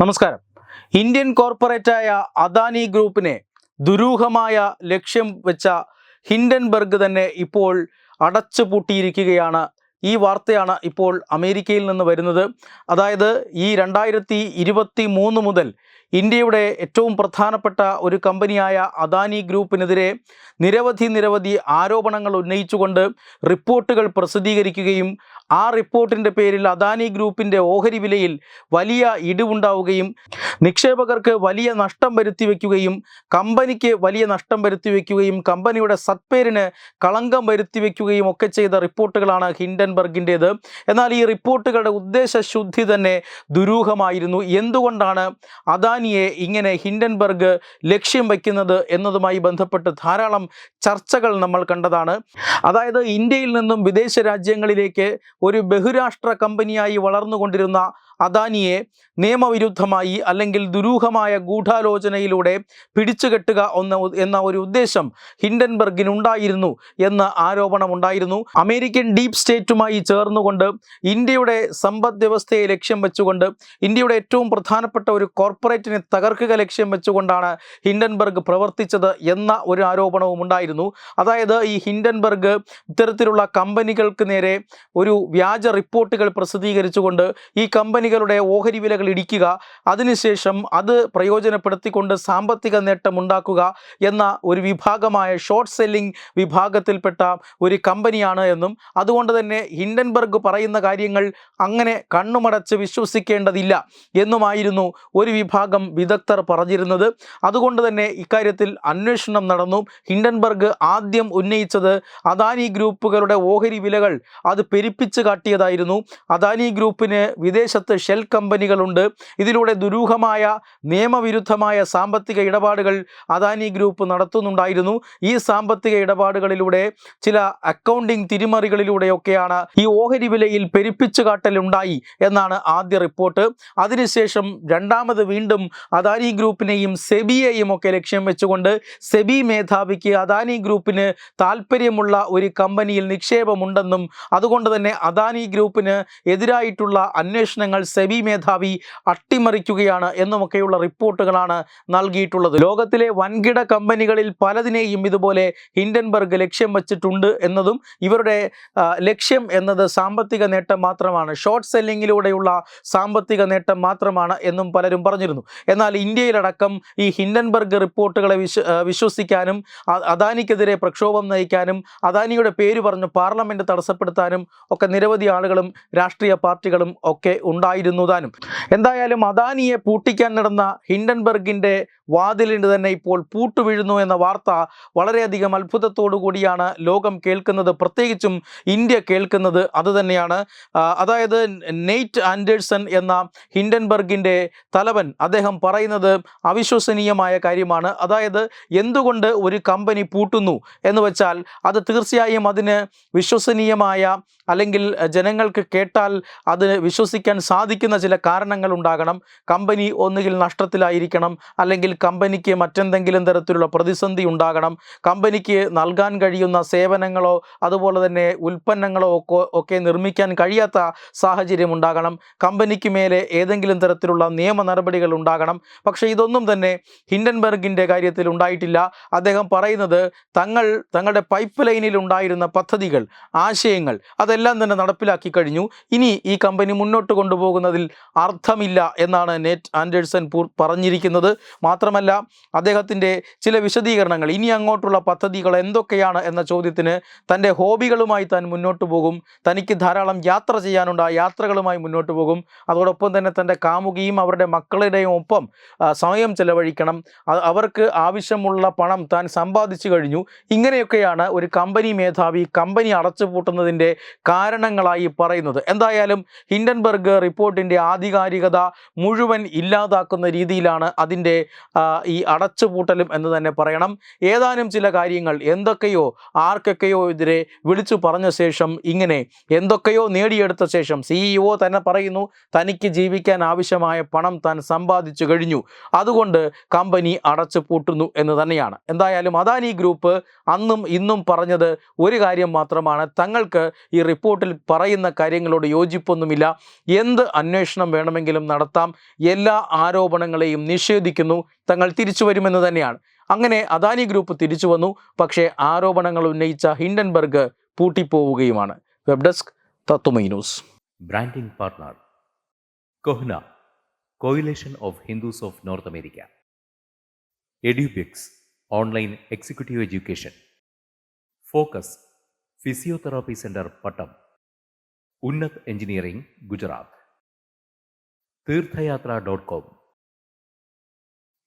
നമസ്കാരം. ഇന്ത്യൻ കോർപ്പറേറ്റായ അദാനി ഗ്രൂപ്പിനെ ദുരൂഹമായ ലക്ഷ്യം വെച്ച ഹിൻഡൻബർഗ് തന്നെ ഇപ്പോൾ അടച്ചു പൂട്ടിയിരിക്കുകയാണ് ഈ വാർത്തയാണ് ഇപ്പോൾ അമേരിക്കയിൽ നിന്ന് വരുന്നത്. അതായത് ഈ രണ്ടായിരത്തി ഇരുപത്തി മൂന്ന് മുതൽ ഇന്ത്യയുടെ ഏറ്റവും പ്രധാനപ്പെട്ട ഒരു കമ്പനിയായ അദാനി ഗ്രൂപ്പിനെതിരെ നിരവധി നിരവധി ആരോപണങ്ങൾ ഉന്നയിച്ചുകൊണ്ട് റിപ്പോർട്ടുകൾ പ്രസിദ്ധീകരിക്കുകയും ആ റിപ്പോർട്ടിന്റെ പേരിൽ അദാനി ഗ്രൂപ്പിന്റെ ഓഹരി വിലയിൽ വലിയ ഇടിവുണ്ടാവുകയും നിക്ഷേപകർക്ക് വലിയ നഷ്ടം വരുത്തി വയ്ക്കുകയും കമ്പനിക്ക് വലിയ നഷ്ടം വരുത്തി വയ്ക്കുകയും കമ്പനിയുടെ സത്പേരിന് കളങ്കം വരുത്തി വയ്ക്കുകയും ഒക്കെ ചെയ്ത റിപ്പോർട്ടുകളാണ് ഹിൻഡൻബർഗിന്റേത് എന്നാൽ ഈ റിപ്പോർട്ടുകളുടെ ഉദ്ദേശശുദ്ധി തന്നെ ദുരൂഹമായിരുന്നു. എന്തുകൊണ്ടാണ് അദാനിയെ ഇങ്ങനെ ഹിൻഡൻബർഗ് ലക്ഷ്യം വയ്ക്കുന്നത് എന്നതുമായി ബന്ധപ്പെട്ട് ധാരാളം ചർച്ചകൾ നമ്മൾ കണ്ടതാണ്. അതായത് ഇന്ത്യയിൽ നിന്നും വിദേശ രാജ്യങ്ങളിലേക്ക് ഒരു ബഹുരാഷ്ട്ര കമ്പനിയായി വളർന്നുകൊണ്ടിരുന്ന അദാനിയെ നിയമവിരുദ്ധമായി അല്ലെങ്കിൽ ദുരൂഹമായ ഗൂഢാലോചനയിലൂടെ പിടിച്ചുകെട്ടുക ഒന്ന് എന്ന ഒരു ഉദ്ദേശം ഹിൻഡൻബർഗിനുണ്ടായിരുന്നു എന്ന ആരോപണമുണ്ടായിരുന്നു. അമേരിക്കൻ ഡീപ് സ്റ്റേറ്റുമായി ചേർന്നുകൊണ്ട് ഇന്ത്യയുടെ സമ്പദ് വ്യവസ്ഥയെ ലക്ഷ്യം വെച്ചുകൊണ്ട് ഇന്ത്യയുടെ ഏറ്റവും പ്രധാനപ്പെട്ട ഒരു കോർപ്പറേറ്റിനെ തകർക്കുക ലക്ഷ്യം വെച്ചുകൊണ്ടാണ് ഹിൻഡൻബർഗ് പ്രവർത്തിച്ചത് എന്ന ഒരു ആരോപണവും ഉണ്ടായിരുന്നു. അതായത് ഈ ഹിൻഡൻബർഗ് ഇത്തരത്തിലുള്ള കമ്പനികൾക്ക് നേരെ ഒരു വ്യാജ റിപ്പോർട്ടുകൾ പ്രസിദ്ധീകരിച്ചുകൊണ്ട് ഈ കമ്പനികളുടെ ഓഹരി വിലകൾ ഇടിക്കുക അതിനുശേഷം അത് പ്രയോജനപ്പെടുത്തിക്കൊണ്ട് സാമ്പത്തിക നേട്ടം ഉണ്ടാക്കുക എന്ന ഒരു വിഭാഗമായ ഷോർട്ട് സെല്ലിംഗ് വിഭാഗത്തിൽപ്പെട്ട ഒരു കമ്പനിയാണ് എന്നും അതുകൊണ്ട് തന്നെ ഹിൻഡൻബർഗ് പറയുന്ന കാര്യങ്ങൾ അങ്ങനെ കണ്ണുമടച്ച് വിശ്വസിക്കേണ്ടതില്ല എന്നുമായിരുന്നു ഒരു വിഭാഗം വിദഗ്ധർ പറഞ്ഞിരുന്നത്. അതുകൊണ്ട് തന്നെ ഇക്കാര്യത്തിൽ അന്വേഷണം നടന്നു. ഹിൻഡൻബർഗ് ആദ്യം ഉന്നയിച്ചത് അദാനി ഗ്രൂപ്പുകളുടെ ഓഹരി വിലകൾ അത് പെരുപ്പിച്ച് കാട്ടിയതായിരുന്നു. അദാനി ഗ്രൂപ്പിന് വിദേശത്ത് ഷെൽ കമ്പനികളുണ്ട്. ഇതിലൂടെ ദുരൂഹമായ നിയമവിരുദ്ധമായ സാമ്പത്തിക ഇടപാടുകൾ അദാനി ഗ്രൂപ്പ് നടത്തുന്നുണ്ടായിരുന്നു. ഈ സാമ്പത്തിക ഇടപാടുകളിലൂടെ ചില അക്കൗണ്ടിംഗ് തിരിമറികളിലൂടെയൊക്കെയാണ് ഈ ഓഹരി വിലയിൽ പെരുപ്പിച്ചു കാട്ടലുണ്ടായി എന്നാണ് ആദ്യ റിപ്പോർട്ട്. അതിനുശേഷം രണ്ടാമത് വീണ്ടും അദാനി ഗ്രൂപ്പിനെയും സെബിയെയും ഒക്കെ ലക്ഷ്യം വെച്ചുകൊണ്ട് സെബി മേധാവിക്ക് അദാനി ഗ്രൂപ്പിന് താല്പര്യമുള്ള ഒരു കമ്പനിയിൽ നിക്ഷേപമുണ്ടെന്നും അതുകൊണ്ട് തന്നെ അദാനി ഗ്രൂപ്പിന് എതിരായിട്ടുള്ള അന്വേഷണങ്ങൾ സെബി മേധാവി അട്ടിമറിക്കുകയാണ് എന്നുമൊക്കെയുള്ള റിപ്പോർട്ടുകളാണ് നൽകിയിട്ടുള്ളത്. ലോകത്തിലെ വൻകിട കമ്പനികളിൽ പലതിനെയും ഇതുപോലെ ഹിൻഡൻബർഗ് ലക്ഷ്യം വച്ചിട്ടുണ്ട് എന്നതും ഇവരുടെ ലക്ഷ്യം എന്നത് സാമ്പത്തിക നേട്ടം മാത്രമാണ്. ഷോർട്ട് സെല്ലിങ്ങിലൂടെയുള്ള സാമ്പത്തിക നേട്ടം മാത്രമാണ് എന്നും പലരും പറഞ്ഞിരുന്നു. എന്നാൽ ഇന്ത്യയിലടക്കം ഈ ഹിൻഡൻബർഗ് റിപ്പോർട്ടുകളെ വിശ്വ വിശ്വസിക്കാനും അദാനിക്കെതിരെ പ്രക്ഷോഭം നയിക്കാനും അദാനിയുടെ പേര് പറഞ്ഞ് പാർലമെന്റ് തടസ്സപ്പെടുത്താനും ഒക്കെ നിരവധി ആളുകളും രാഷ്ട്രീയ പാർട്ടികളും ഒക്കെ ഉണ്ടായിരുന്നു താനും എന്തായാലും അദാനിയെ പൂട്ടിക്കാൻ നടന്ന ഹിൻഡൻബർഗിന്റെ വാതിലിന് തന്നെ ഇപ്പോൾ പൂട്ടുവീഴുന്നു എന്ന വാർത്ത വളരെയധികം അത്ഭുതത്തോടു കൂടിയാണ് ലോകം കേൾക്കുന്നത്. പ്രത്യേകിച്ചും ഇന്ത്യ കേൾക്കുന്നത് അതുതന്നെയാണ്. അതായത് നെയ്റ്റ് ആൻഡേഴ്സൺ എന്ന ഹിൻഡൻബർഗിന്റെ തലവൻ അദ്ദേഹം പറയുന്നത് അവിശ്വസനീയമായ കാര്യമാണ്. അതായത് എന്തുകൊണ്ട് ഒരു കമ്പനി പൂട്ടുന്നു എന്ന് വെച്ചാൽ അത് തീർച്ചയായും അതിന് വിശ്വസനീയമായ അല്ലെങ്കിൽ ജനങ്ങൾക്ക് കേട്ടാൽ അത് വിശ്വസിക്കാൻ സാധിക്കുന്ന ചില കാരണങ്ങൾ ഉണ്ടാകണം. കമ്പനി ഒന്നുകിൽ നഷ്ടത്തിലായിരിക്കണം അല്ലെങ്കിൽ കമ്പനിക്ക് മറ്റെന്തെങ്കിലും തരത്തിലുള്ള പ്രതിസന്ധി ഉണ്ടാകണം കമ്പനിക്ക് നൽകാൻ കഴിയുന്ന സേവനങ്ങളോ അതുപോലെ തന്നെ ഉൽപ്പന്നങ്ങളോ ഒക്കെ ഒക്കെ നിർമ്മിക്കാൻ കഴിയാത്ത സാഹചര്യം ഉണ്ടാകണം. കമ്പനിക്ക് മേലെ ഏതെങ്കിലും തരത്തിലുള്ള നിയമ നടപടികൾ ഉണ്ടാകണം. പക്ഷേ ഇതൊന്നും തന്നെ ഹിൻഡൻബർഗിന്റെ കാര്യത്തിൽ ഉണ്ടായിട്ടില്ല. അദ്ദേഹം പറയുന്നത് തങ്ങൾ തങ്ങളുടെ പൈപ്പ് ലൈനിൽ ഉണ്ടായിരുന്ന പദ്ധതികൾ ആശയങ്ങൾ അതെല്ലാം തന്നെ നടപ്പിലാക്കി കഴിഞ്ഞു. ഇനി ഈ കമ്പനി മുന്നോട്ട് കൊണ്ടുപോകുന്നതിൽ അർത്ഥമില്ല എന്നാണ് നെറ്റ് ആൻഡേഴ്സൺ പറഞ്ഞിരിക്കുന്നത്. പറഞ്ഞിരിക്കുന്നത് മാത്രമല്ല അദ്ദേഹത്തിന്റെ ചില വിശദീകരണങ്ങൾ ഇനി അങ്ങോട്ടുള്ള പദ്ധതികൾ എന്തൊക്കെയാണ് എന്ന ചോദ്യത്തിന് തന്റെ ഹോബികളുമായി താൻ മുന്നോട്ട് പോകും തനിക്ക് ധാരാളം യാത്ര ചെയ്യാനുണ്ട് ആ യാത്രകളുമായി മുന്നോട്ട് പോകും. അതോടൊപ്പം തന്നെ തന്റെ കാമുകിയും അവരുടെ മക്കളുടെയും ഒപ്പം സമയം ചെലവഴിക്കണം. അവർക്ക് ആവശ്യമുള്ള പണം താൻ സമ്പാദിച്ചു കഴിഞ്ഞു. ഇങ്ങനെയൊക്കെയാണ് ഒരു കമ്പനി മേധാവി കമ്പനി അടച്ചുപൂട്ടുന്നതിന്റെ കാരണങ്ങളായി പറയുന്നത്. എന്തായാലും ഹിൻഡൻബർഗ് റിപ്പോർട്ടിന്റെ ആധികാരികത മുഴുവൻ ഇല്ലാതാക്കുന്ന രീതിയിലാണ് അതിന്റെ ഈ അടച്ചുപൂട്ടലും എന്ന് തന്നെ പറയണം. ഏതാനും ചില കാര്യങ്ങൾ എന്തൊക്കെയോ ആർക്കൊക്കെയോ എതിരെ വിളിച്ചു പറഞ്ഞ ശേഷം ഇങ്ങനെ എന്തൊക്കെയോ നേടിയെടുത്ത ശേഷം സിഇഒ തന്നെ പറയുന്നു തനിക്ക് ജീവിക്കാൻ ആവശ്യമായ പണം താൻ സമ്പാദിച്ചു കഴിഞ്ഞു. അതുകൊണ്ട് കമ്പനി അടച്ചുപൂട്ടുന്നു എന്ന് തന്നെയാണ്. എന്തായാലും അദാനി ഗ്രൂപ്പ് അന്നും ഇന്നും പറഞ്ഞത് ഒരു കാര്യം മാത്രമാണ്. തങ്ങൾക്ക് ഈ റിപ്പോർട്ടിൽ പറയുന്ന കാര്യങ്ങളോട് യോജിപ്പൊന്നുമില്ല. എന്ത് അന്വേഷണം വേണമെങ്കിലും നടത്താം. എല്ലാ ആരോപണങ്ങളെയും നിഷേധിക്കുന്നു. തങ്ങൾ തിരിച്ചു വരുമെന്ന് തന്നെയാണ്. അങ്ങനെ അദാനി ഗ്രൂപ്പ് തിരിച്ചു വന്നു. പക്ഷേ ആരോപണങ്ങൾ ഉന്നയിച്ച Hindenburg പൂട്ടിപ്പോവുകയുമാണ്. Web desk Tatwamayi news. Education focus physiotherapy centre Pattom Unnat engineering Gujarat Theerthayathra dot Online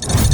you.